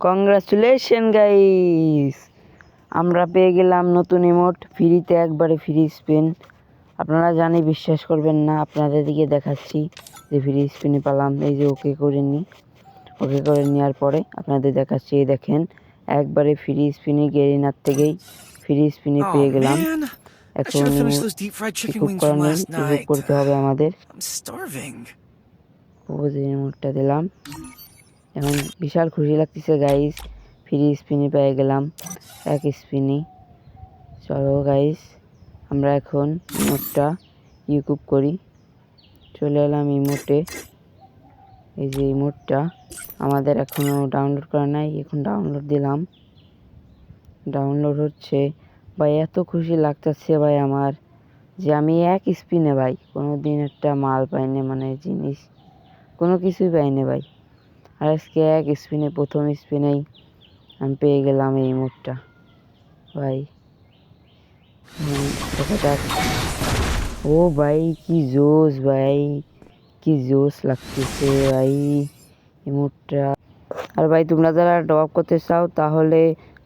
Congratulation guys আমরা পেয়ে গেলাম নতুন ইমোট ফ্রিতে একবারে ফ্রি স্পিন আপনারা জানি বিশ্বাস করবেন না আপনাদের দিকে দেখাচ্ছি যে ফ্রি স্পিনে পেলাম। এই যে ওকে করে নিই ওকে করে নেওয়ার পরে আপনাদের দেখাচ্ছি এই দেখেন একবারে ফ্রি স্পিনে গেরিনার থেকেই ফ্রি স্পিনে Oh পেয়ে গেলাম। এখন. করতে হবে আমাদের। I'm যে ইমোটটা দিলাম? এখন বিশাল খুশি লাগতেছে গাইস ফ্রি স্পিনে পেয়ে গেলাম, এক স্পিনে চলো গাইস আমরা এখন ইমোটটা ইউকুব করি। চলে এলাম ইমোটে এই যে ইমোটটা আমাদের এখনও ডাউনলোড করা নাই, এখন ডাউনলোড দিলাম। ডাউনলোড হচ্ছে, ভাই, এত খুশি লাগতেছে, ভাই, আমার। যে আমি এক স্পিনে ভাই কোনো দিন একটা মাল পাইনি মানে জিনিস, কোনো কিছুই পাইনি, ভাই। আর আজকে এক স্পিনে, প্রথম স্পিনেই আমি পেয়ে গেলাম এই মুখটা ভাই ও ভাই, কি জোস ভাই, কি জোস লাগতেছে ভাই এই মুখটা আর ভাই, তোমরা যারা ডপ করতে চাও, তাহলে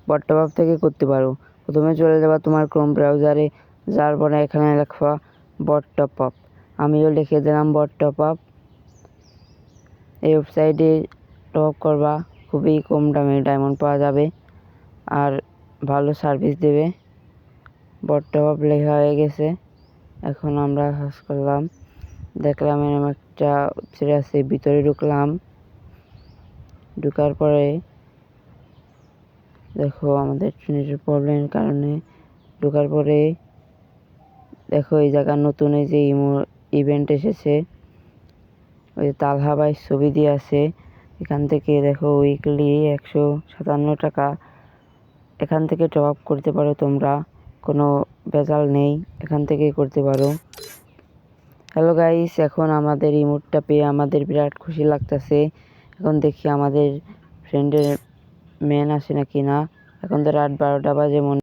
বট টপ থেকে করতে পারো। প্রথমে চলে যাবা তোমার ক্রোম ব্রাউজারে যার পরে এখানে লেখা বট টপ আপ আমিও লিখে দিলাম বট টপ আপ এই ওয়েবসাইটে টপ করবা, খুবই কম দামে ডায়মন্ড পাওয়া যাবে। আর ভালো সার্ভিস দেবে। বট টপ লেখা হয়ে গেছে। এখন আমরা কাজ করলাম। দেখলাম এরকম একটা ছেড়ে আছে, ভিতরে ঢুকলাম। ঢুকার পরে দেখো আমাদের নেটের প্রবলেমের কারণে। ঢোকার পরে দেখো এই জায়গার নতুন এই যে ইভেন্ট এসেছে। ওই যে তালহা ভাই ছবি দিয়ে আছে। এখান থেকে দেখো উইকলি একশো সাতান্ন টাকা। এখান থেকে টপ আপ করতে পারো তোমরা। কোনো ভেজাল নেই, এখান থেকেই করতে পারো। হ্যালো গাইস এখন আমাদের ইমোটটা পেয়ে আমাদের বিরাট খুশি লাগতেছে। এখন দেখি আমাদের ফ্রেন্ডের মেন আসে নাকি না। এখন তো রাত বারোটা বাজে মনে